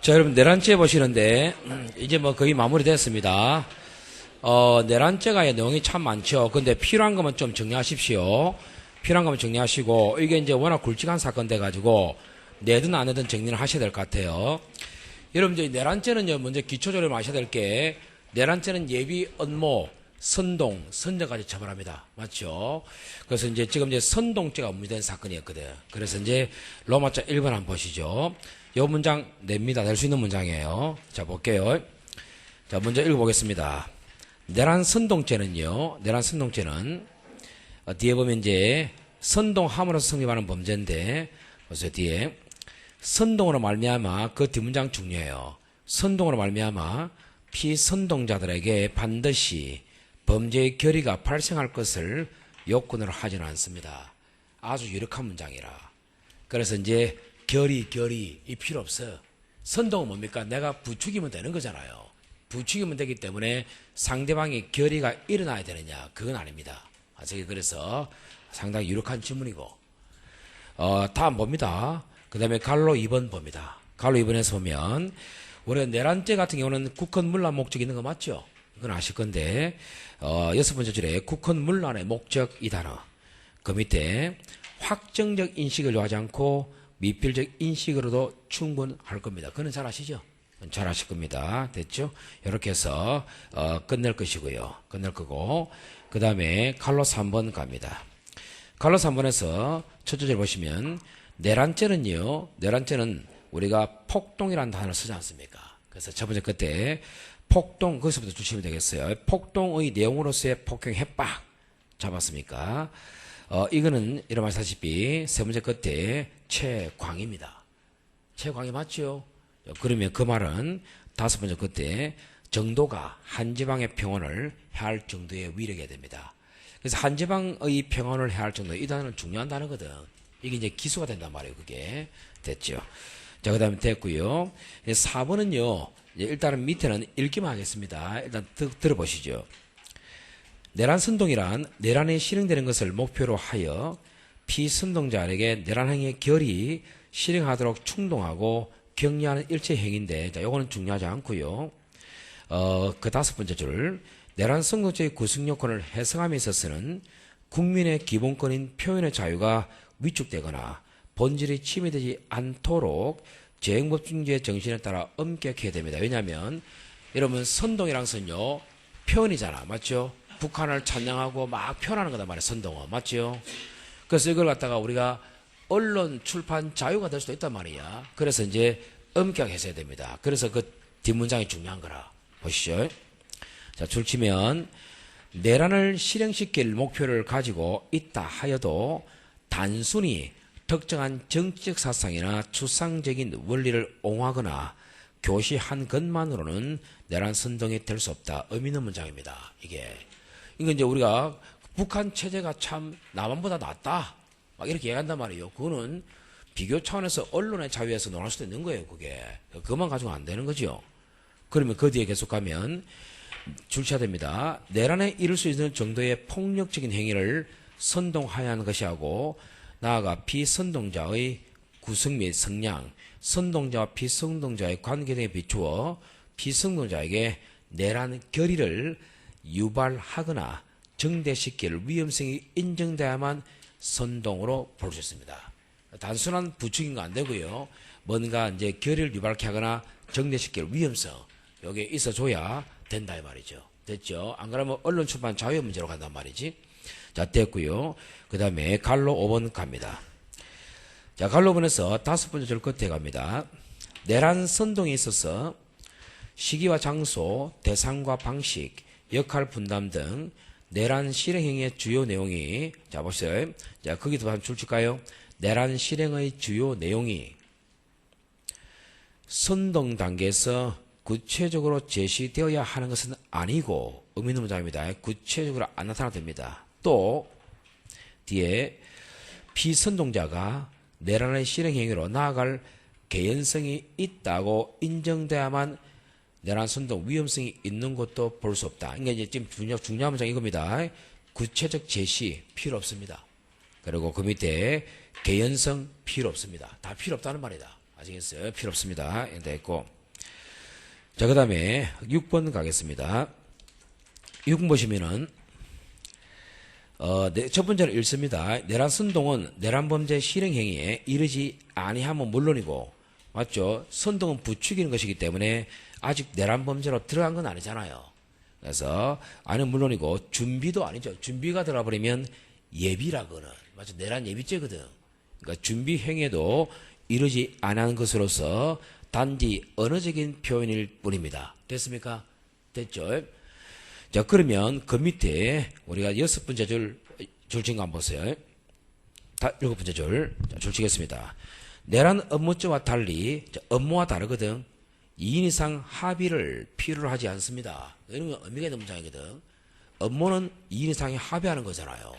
자, 여러분, 내란째 보시는데, 음, 이제 뭐 거의 마무리됐습니다. 어, 내란째가 내용이 참 많죠. 근데 필요한 것만 좀 정리하십시오. 필요한 것만 정리하시고, 이게 이제 워낙 굵직한 사건 돼가지고, 내든 안 내든 정리를 하셔야 될 것 같아요. 여러분, 이제 내란죄는요, 먼저 기초적으로 아셔야 될 게, 내란죄는 예비, 언모, 선동, 선정까지 처벌합니다. 맞죠? 그래서 이제 지금 이제 선동죄가 문제된 사건이었거든. 그래서 이제 로마자 1번 한번 보시죠. 요 문장 냅니다. 될수 있는 문장이에요. 자, 볼게요. 자, 먼저 읽어보겠습니다. 내란 선동죄는요, 내란 선동죄는, 어, 뒤에 보면 이제, 선동함으로써 성립하는 범죄인데, 보세요, 뒤에. 선동으로 말미암아, 그 뒷문장 중요해요. 선동으로 말미암아, 피선동자들에게 반드시 범죄의 결의가 발생할 것을 요건으로 하지는 않습니다. 아주 유력한 문장이라. 그래서 이제 결의, 결의, 이 필요 없어. 선동은 뭡니까? 내가 부추기면 되는 거잖아요. 부추기면 되기 때문에 상대방의 결의가 일어나야 되느냐? 그건 아닙니다. 아, 저게 그래서 상당히 유력한 질문이고. 어, 다음 봅니다. 그 다음에 갈로 2번 봅니다. 갈로 2번에서 보면, 우리가 내란죄 같은 경우는 국헌 문란 목적이 있는 거 맞죠? 이건 아실 건데, 어, 여섯 번째 줄에 국헌 문란의 목적 이 단어. 그 밑에 확정적 인식을 요하지 않고 미필적 인식으로도 충분할 겁니다. 그는 잘 아시죠? 잘 아실 겁니다. 됐죠? 이렇게 해서 어, 끝낼 것이고요. 끝낼 거고 그 다음에 칼로 3번 갑니다. 칼로 3번에서 첫째 줄 보시면 내란죄는요. 내란죄는 우리가 폭동이라는 단어를 쓰지 않습니까? 그래서 첫 번째 그때 폭동 거기서부터 주시면 되겠어요. 폭동의 내용으로서의 폭행 협박 잡았습니까? 어, 이거는 이런 말씀하시피 세 번째 끝에 최광입니다. 최광이 맞죠? 그러면 그 말은 다섯 번째 끝에 정도가 한 지방의 평온을 해할 정도의 위력이 됩니다. 그래서 한 지방의 평온을 해할 정도 이 단어는 중요한 단어거든. 이게 이제 기수가 된단 말이에요. 그게 됐죠. 자, 그 다음에 됐고요. 4번은요. 일단은 밑에는 읽기만 하겠습니다. 일단 드, 들어보시죠. 내란 선동이란 내란에 실행되는 것을 목표로 하여 피선동자에게 내란 행위의 결이 실행하도록 충동하고 격려하는 일체 행위인데, 자, 요거는 중요하지 않고요. 어, 그 다섯 번째 줄 내란 선동죄의 구성 요건을 해석함에 있어서는 국민의 기본권인 표현의 자유가 위축되거나 본질이 침해되지 않도록 재행법중지의 정신에 따라 엄격해야 됩니다. 왜냐하면 여러분 선동이랑 선요 표현이잖아, 맞죠? 북한을 찬양하고 막 표현하는 거단 말이에요. 선동어. 맞죠? 그래서 이걸 갖다가 우리가 언론 출판 자유가 될 수도 있단 말이야. 그래서 이제 엄격하게 해야 됩니다. 그래서 그 뒷문장이 중요한 거라. 보시죠. 자, 줄치면 내란을 실행시킬 목표를 가지고 있다 하여도 단순히 특정한 정치적 사상이나 추상적인 원리를 옹호하거나 교시한 것만으로는 내란 선동이 될 수 없다. 의미 있는 문장입니다. 이게. 이거 이제 우리가 북한 체제가 참 남한보다 낫다. 막 이렇게 얘기한단 말이에요. 그거는 비교 차원에서 언론의 자유에서 논할 수도 있는 거예요. 그게. 그것만 가지고 안 되는 거죠. 그러면 그 뒤에 계속 가면 줄쳐야 됩니다. 내란에 이를 수 있는 정도의 폭력적인 행위를 선동하여야 하는 것이 하고 나아가 비선동자의 구성 및 성량, 선동자와 비선동자의 관계 등에 비추어 비선동자에게 내란 결의를 유발하거나 정대시킬 위험성이 인정돼야만 선동으로 볼 수 있습니다. 단순한 부추긴 거 안 되고요. 뭔가 이제 결의를 유발케 하거나 정대시킬 위험성 여기에 있어줘야 된다 이 말이죠. 됐죠? 안 그러면 언론 출판 자유 문제로 간단 말이지. 자, 됐고요. 그 다음에 갈로 5번 갑니다. 자, 갈로 5번에서 다섯 번째 줄 끝에 갑니다. 내란 선동에 있어서 시기와 장소, 대상과 방식, 역할 분담 등 내란 실행 행위의 주요 내용이 자 보세요. 자 거기도 한번 줄칠까요? 내란 실행의 주요 내용이 선동 단계에서 구체적으로 제시되어야 하는 것은 아니고 의미 있는 문장입니다. 구체적으로 안 나타나됩니다. 또 뒤에 피선동자가 내란의 실행 행위로 나아갈 개연성이 있다고 인정돼야만 내란 선동 위험성이 있는 것도 볼 수 없다. 그러니까 이제 지금 중요, 중요한 문장 이겁니다. 구체적 제시 필요 없습니다. 그리고 그 밑에 개연성 필요 없습니다. 다 필요 없다는 말이다. 아시겠어요? 필요 없습니다. 됐고. 자, 그 다음에 6번 가겠습니다. 6번 보시면은, 어, 네, 첫 번째는 읽습니다. 내란 선동은 내란 범죄 실행 행위에 이르지 아니하면 물론이고, 맞죠? 선동은 부추기는 것이기 때문에 아직 내란 범죄로 들어간 건 아니잖아요. 그래서 아니 물론이고 준비도 아니죠. 준비가 들어가 버리면 예비라거는 맞죠? 내란 예비죄거든. 그러니까 준비 행위에도 이르지 않은 것으로서 단지 언어적인 표현일 뿐입니다. 됐습니까? 됐죠? 자 그러면 그 밑에 우리가 여섯 번째 줄 줄친 거 한번 보세요. 다 일곱 번째 줄 자, 줄치겠습니다. 내란 업무죄와 달리 자, 업무와 다르거든. 2인 이상 합의를 필요로 하지 않습니다. 건 의미가 있는 문장이거든. 업무는 2인 이상이 합의하는 거잖아요.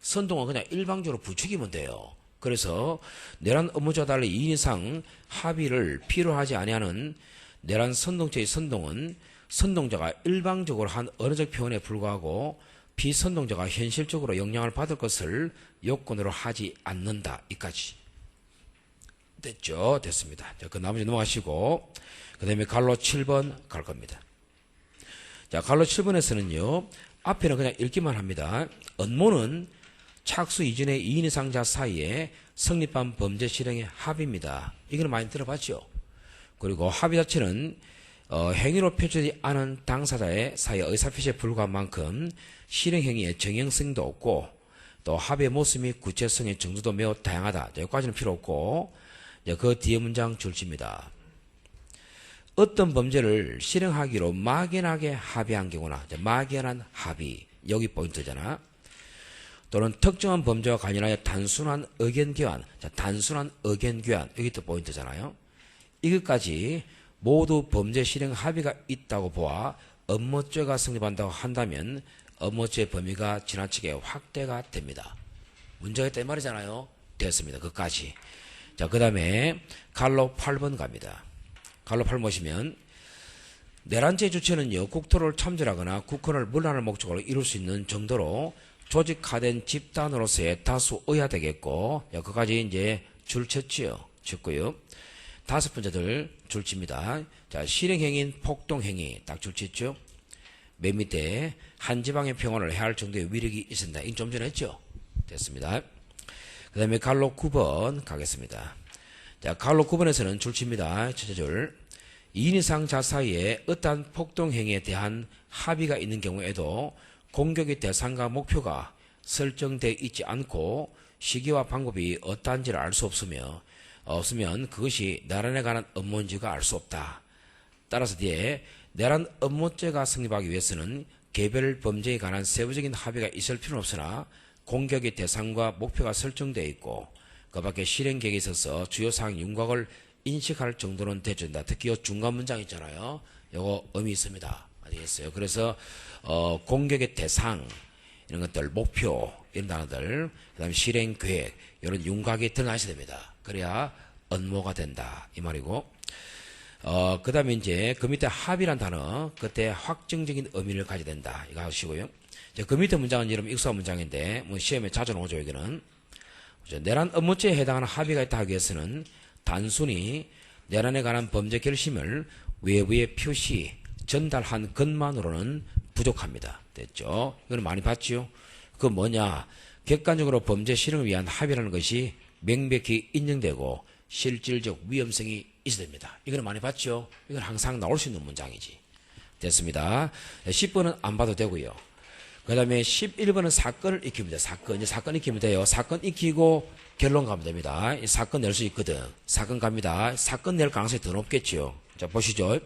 선동은 그냥 일방적으로 부추기면 돼요. 그래서 내란 업무자와 달리 2인 이상 합의를 필요하지 아니하는 내란 선동죄의 선동은 선동자가 일방적으로 한 언어적 표현에 불과하고 비선동자가 현실적으로 영향을 받을 것을 요건으로 하지 않는다. 이까지. 됐죠? 됐습니다. 자, 그 나머지 넘어가시고, 그 다음에 갈로 7번 갈 겁니다. 자, 갈로 7번에서는요, 앞에는 그냥 읽기만 합니다. 업무는 착수 이전의 2인 이상 자 사이에 성립한 범죄 실행의 합의입니다. 이거는 많이 들어봤죠? 그리고 합의 자체는 어, 행위로 표출되지 않은 당사자의 사이 의사표시에 불과한 만큼 실행 행위의 정형성도 없고 또 합의 모습 및 구체성의 정도도 매우 다양하다. 여기까지는 필요 없고 그 뒤에 문장 줄집니다. 어떤 범죄를 실행하기로 막연하게 합의한 경우나 막연한 합의 여기 포인트잖아. 또는 특정한 범죄와 관련하여 단순한 의견 교환, 자, 단순한 의견 교환 여기 또 포인트잖아요. 이것까지 모두 범죄 실행 합의가 있다고 보아 업무죄가 성립한다고 한다면 업무죄 범위가 지나치게 확대가 됩니다. 문제가 있다 이 말이잖아요. 됐습니다. 그까지. 자, 그 다음에 갈로 8번 갑니다. 갈로 8번 보시면 내란죄 주체는요 국토를 참전하거나 국헌을 물란할 목적으로 이룰 수 있는 정도로 조직화된 집단으로서의 다수 의아되겠고 야, 그까지 이제 줄쳤지요. 쳤고요. 다섯 번째들 줄칩니다. 자 실행행위인 폭동행위 딱 줄쳤죠. 맨 밑에 한 지방의 평화를 해할 정도의 위력이 있습니다. 이좀 전에 했죠. 됐습니다. 그 다음에 갈로 9번 가겠습니다. 자, 갈로 9번에서는 줄칩니다. 첫째 줄. 2인 이상 자 사이에 어떠한 폭동행위에 대한 합의가 있는 경우에도 공격의 대상과 목표가 설정되어 있지 않고 시기와 방법이 어떠한지를 알 수 없으며 없으면 그것이 내란에 관한 업무인지가 알 수 없다. 따라서 뒤에 내란 업무죄가 성립하기 위해서는 개별 범죄에 관한 세부적인 합의가 있을 필요는 없으나 공격의 대상과 목표가 설정되어 있고 그 밖에 실행 계획에 있어서 주요 사항 윤곽을 인식할 정도는 돼준다. 특히 이 중간 문장 있잖아요. 요거 의미 있습니다. 아시겠어요? 그래서 어, 공격의 대상 이런 것들 목표 이런 단어들 그다음에 실행 계획 이런 윤곽이 드러나 있어야 됩니다. 그래야 업무가 된다 이 말이고 어, 그 다음에 이제 그 밑에 합의란 단어, 그때 확정적인 의미를 가져야 된다. 이거 하시고요. 이제 그 밑에 문장은 여러분 익숙한 문장인데, 뭐 시험에 자주 나오죠, 여기는. 내란 업무죄에 해당하는 합의가 있다 하기 위해서는 단순히 내란에 관한 범죄 결심을 외부에 표시, 전달한 것만으로는 부족합니다. 됐죠? 이거는 많이 봤지요? 그 뭐냐? 객관적으로 범죄 실행을 위한 합의라는 것이 명백히 인정되고 실질적 위험성이 있어야 됩니다. 이거는 많이 봤죠? 이건 항상 나올 수 있는 문장이지. 됐습니다. 10번은 안 봐도 되고요. 그 다음에 11번은 사건을 익힙니다. 사건. 이제 사건 익히면 돼요. 사건 익히고 결론 가면 됩니다. 이 사건 낼 수 있거든. 사건 갑니다. 사건 낼 가능성이 더 높겠죠. 자, 보시죠.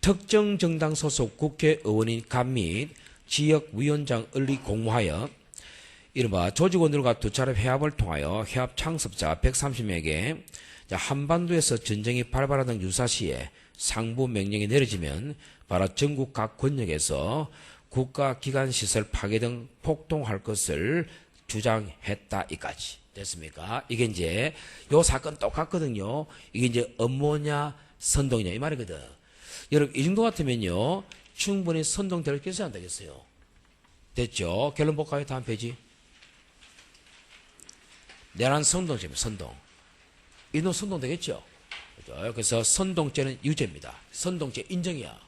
특정 정당 소속 국회의원인 간및 지역위원장을 공모하여 이른바 조직원들과 두 차례 회합을 통하여 회합 창섭자 130명에게 한반도에서 전쟁이 발발하던 유사시에 상부 명령이 내려지면 바로 전국 각 권역에서 국가 기관 시설 파괴 등 폭동할 것을 주장했다 이까지 됐습니까? 이게 이제 요 사건 똑같거든요. 이게 이제 업무냐 선동이냐 이 말이거든. 여러분 이 정도 같으면요 충분히 선동될 겠어요 안 되겠어요? 됐죠? 결론 볼까요? 다음 페이지. 내란 선동입니다. 선동. 이놈 선동 되겠죠? 그죠? 그래서 선동죄는 유죄입니다. 선동죄 인정이야.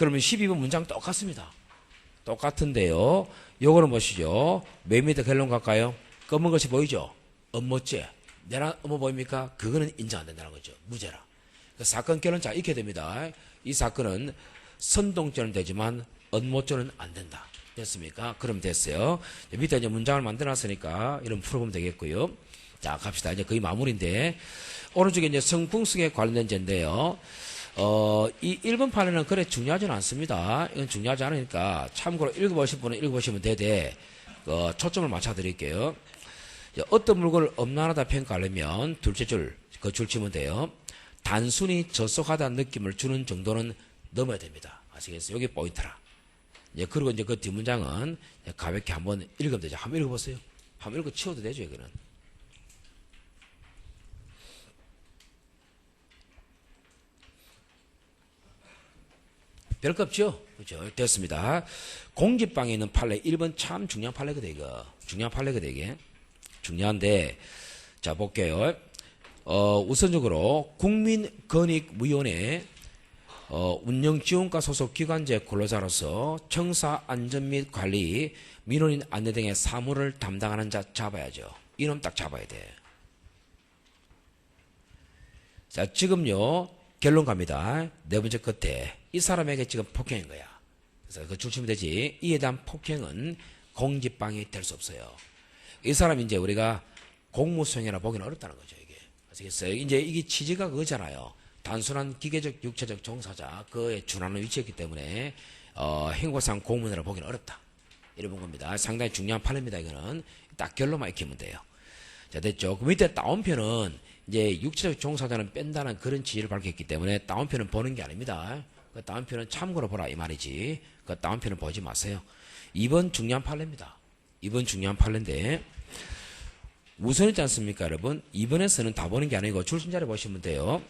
그러면 12번 문장 똑같습니다. 똑같은데요. 요거는 보시죠. 몇 미터 결론 갈까요? 검은 것이 보이죠? 업무죄. 내가 업무 보입니까? 그거는 인정 안 된다는 거죠. 무죄라. 그 사건 결론 잘 익혀야 됩니다. 이 사건은 선동죄는 되지만 업무죄는 안 된다. 됐습니까? 그럼 됐어요. 밑에 이제 문장을 만들어놨으니까 이런 풀어보면 되겠고요. 자, 갑시다. 이제 거의 마무리인데 오른쪽에 이제 성풍속에 관련된 죄인데요. 어, 이 1번 판에는 그래 중요하지는 않습니다. 이건 중요하지 않으니까 참고로 읽어보실 분은 읽어보시면 되되 어, 초점을 맞춰드릴게요. 어떤 물건을 엄난하다 평가하려면 둘째 줄, 그 줄 치면 돼요. 단순히 저속하다는 느낌을 주는 정도는 넘어야 됩니다. 아시겠어요? 이게 포인트라. 예, 그리고 이제 그 뒷문장은 가볍게 한번 읽으면 되죠. 한번 읽어보세요. 한번 읽어 치워도 되죠, 이거는. 별거 없죠? 그죠? 됐습니다. 공지방에 있는 판례 1번 참 중요한 판례거든, 이거. 중요한 판례거든, 이게. 중요한데, 자, 볼게요. 어, 우선적으로 국민권익위원회 어, 운영지원과 소속 기관제 근로자로서 청사 안전 및 관리, 민원인 안내 등의 사무를 담당하는 자 잡아야죠. 이놈 딱 잡아야 돼. 자, 지금요, 결론 갑니다. 네 번째 끝에. 이 사람에게 지금 폭행인 거야. 그래서 그 줄치면 되지. 이에 대한 폭행은 공직방이 될 수 없어요. 이 사람 이제 우리가 공무수행이라 보기는 어렵다는 거죠, 이게. 아시겠어요? 이제 이게 취지가 그거잖아요. 단순한 기계적, 육체적 종사자, 그에 준하는 위치였기 때문에, 어, 행고상 공무원이라 보기는 어렵다. 본 겁니다. 상당히 중요한 판례입니다, 이거는. 딱 결론만 익히면 돼요. 자, 됐죠? 그 밑에 다운표는 이제 육체적 종사자는 뺀다는 그런 취지를 밝혔기 때문에 다운표는 보는 게 아닙니다. 그 다운표는 참고로 보라 이 말이지. 그 다운표는 보지 마세요. 이번 중요한 판례입니다. 이번 중요한 판례인데 우선 있지 않습니까, 여러분? 이번에서는 다 보는 게 아니고 출신자를 보시면 돼요.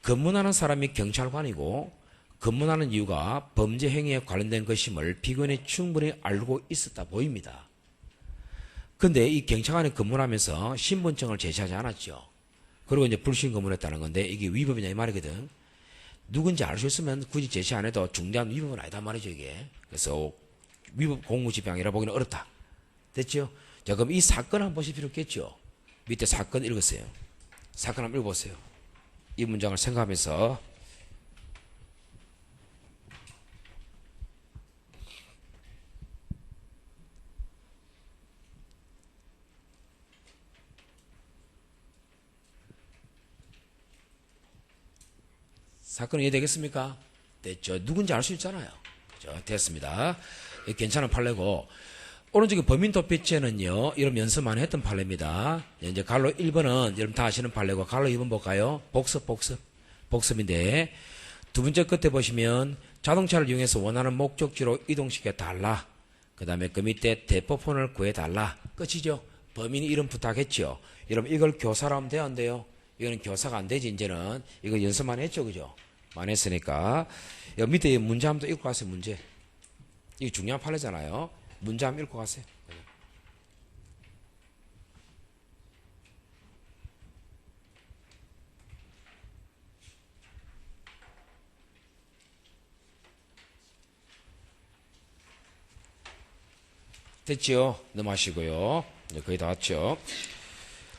근무하는 사람이 경찰관이고 근무하는 이유가 범죄 행위에 관련된 것임을 비견이 충분히 알고 있었다 보입니다. 근데 이 경찰관이 근무하면서 신분증을 제시하지 않았죠. 그리고 이제 불신 근무했다는 건데 이게 위법이냐 이 말이거든. 누군지 알 수 있으면 굳이 제시 안 해도 중대한 위법은 아니다 말이죠 이게. 그래서 위법 공무집행이라 보기는 어렵다. 됐죠? 자 그럼 이 사건 한번 보실 필요 있겠죠. 밑에 사건 읽으세요. 사건 한번 읽어보세요. 이 문장을 생각하면서 사건 이해되겠습니까? 됐죠. 누군지 알 수 있잖아요. 그죠? 됐습니다. 이 괜찮은 판례고 오른쪽에 범인 도피죄는요. 이런 연습 많이 했던 판례입니다. 이제 갈로 1번은 여러분 다 아시는 판례고 갈로 2번 볼까요? 복습 복습 복습인데 두 번째 끝에 보시면 자동차를 이용해서 원하는 목적지로 이동시켜 달라. 그 다음에 그 밑에 대포폰을 구해달라. 끝이죠. 범인이 이름 부탁했죠. 여러분 이걸 교사로 하면 돼요? 이거는 교사가 안 되지 이제는. 이거 연습만 했죠. 그죠? 많이 했으니까. 여기 밑에 이 문제 한번 더 읽고 가세요. 문제. 이게 중요한 판례잖아요. 문제 한번 읽고 가세요. 됐죠? 넘어가시고요. 이제 거의 다 왔죠?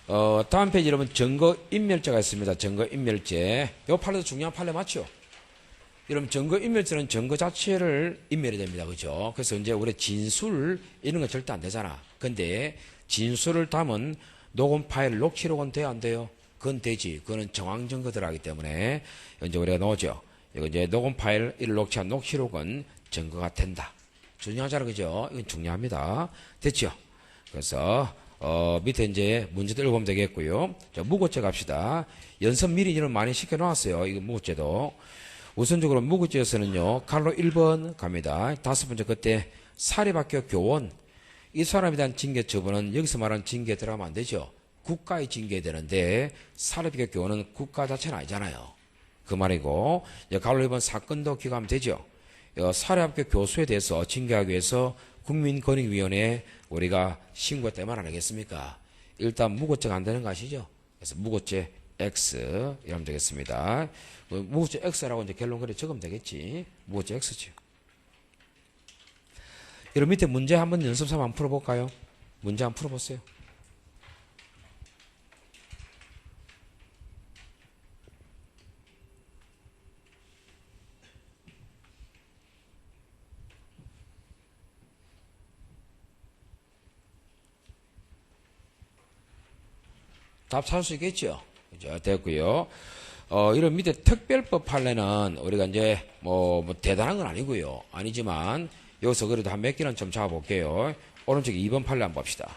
어, 다음 페이지 여러분 증거 인멸죄가 있습니다. 증거 인멸죄. 요 판례도 중요한 판례 맞죠? 여러분 증거 인멸죄는 증거 자체를 인멸이 됩니다. 그죠? 그래서 이제 우리 진술 이런 건 절대 안 되잖아. 근데 진술을 담은 녹음 파일 녹취록은 돼요 안 돼요? 그건 되지. 그거는 정황 증거 들어가기 때문에 이제 우리가 넣어죠. 이거 이제 녹음 파일 을 녹취한 녹취록은 증거가 된다. 중요하잖아 그죠? 이건 중요합니다. 됐죠? 그래서 어, 밑에 이제 문제도 읽어보면 되겠고요. 자, 무고죄 갑시다. 연습 미리 이런 많이 시켜놨어요. 이거 무고죄도. 우선적으로 무고죄에서는요, 칼로 1번 갑니다. 다섯 번째 그때 사립학교 교원. 이 사람에 대한 징계 처분은 여기서 말하는 징계 들어가면 안 되죠. 국가의 징계 되는데 사립학교 교원은 국가 자체는 아니잖아요. 그 말이고, 이제 칼로 1번 사건도 기각하면 되죠. 어, 사립학교 교수에 대해서 징계하기 위해서 국민권익위원회에 우리가 신고했다 말안 하겠습니까? 일단 무고죄가 안 되는 거 아시죠? 그래서 무고죄 X 이러면 되겠습니다. 그 무고죄 X라고 이제 결론 그래 적으면 되겠지. 무고죄 X죠. 여러분 밑에 문제 한번 연습 삼아 한번 풀어볼까요? 문제 한번 풀어보세요. 답 찾을 수 있겠죠? 그죠? 됐고요. 어, 이런 밑에 특별법 판례는 우리가 이제 뭐, 뭐 대단한 건 아니고요. 아니지만 여기서 그래도 한 몇 개는 좀 잡아볼게요. 오른쪽에 2번 판례 한번 봅시다.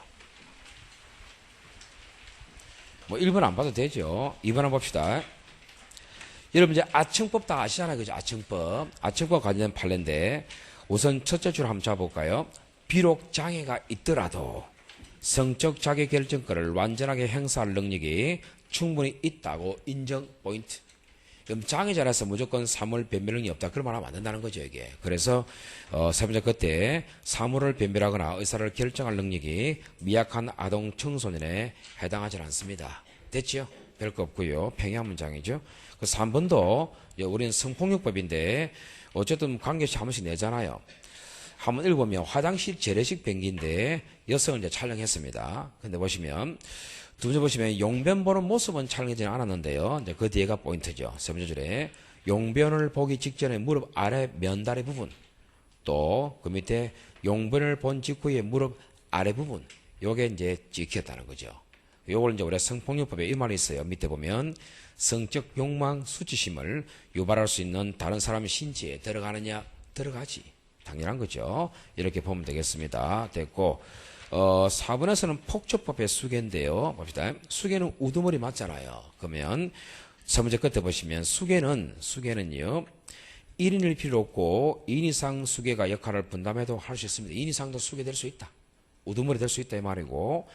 뭐 1번 안 봐도 되죠. 2번 한번 봅시다. 여러분 이제 아청법 다 아시잖아요. 그죠? 아청법. 아청법 관련된 판례인데 우선 첫째 줄 한번 잡아볼까요? 비록 장애가 있더라도 성적 자기 결정권을 완전하게 행사할 능력이 충분히 있다고 인정 포인트. 그럼 장애자라서 무조건 사물 변별 능력이 없다. 그런 말 하면 안 된다는 거죠, 이게. 그래서, 어, 세 번째 끝에 사물을 변별하거나 의사를 결정할 능력이 미약한 아동 청소년에 해당하지 않습니다. 됐죠? 별거 없고요. 평양 문장이죠. 그 3번도 우리는 성폭력법인데 어쨌든 관계시 한 번씩 내잖아요. 한번 읽어보면 화장실 재래식 변기인데 여성을 이제 촬영했습니다. 근데 보시면 두 번째 보시면 용변 보는 모습은 촬영되지 않았는데요. 이제 그 뒤에가 포인트죠. 세 번째 줄에 용변을 보기 직전에 무릎 아래 면다리 부분 또 그 밑에 용변을 본 직후에 무릎 아래 부분 요게 이제 찍혔다는 거죠. 요걸 이제 우리가 성폭력법에 이 말이 있어요. 밑에 보면 성적 욕망 수치심을 유발할 수 있는 다른 사람의 신체에 들어가느냐 들어가지. 당연한 거죠. 이렇게 보면 되겠습니다. 됐고, 어, 4번에서는 폭처법의 수계인데요. 봅시다. 수계는 우두머리 맞잖아요. 그러면, 세 번째 끝에 보시면, 수계는, 수계는요, 1인일 필요 없고, 2인 이상 수계가 역할을 분담해도 할 수 있습니다. 2인 이상도 수계될 수 있다. 우두머리 될 수 있다. 이 말이고,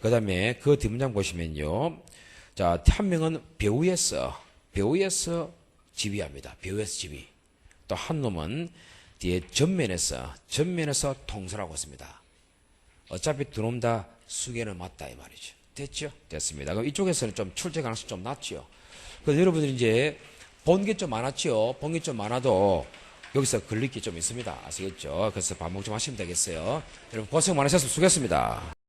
그 다음에 그 뒷문장 보시면요. 자, 한 명은 배우에서, 배우에서 지휘합니다. 배우에서 지휘. 또 한 놈은 뒤에 전면에서 전면에서 통솔하고 있습니다. 어차피 두놈다 수계는 맞다 이 말이죠. 됐죠? 됐습니다. 그럼 이쪽에서는 좀 출제 가능성이 좀 낮죠. 그래서 여러분들이 이제 본 게 좀 많았죠. 본게 좀 많아도 여기서 걸릴 게 좀 있습니다. 아시겠죠? 그래서 반복 좀 하시면 되겠어요. 여러분 고생 많으셨습니다. 수고했습니다.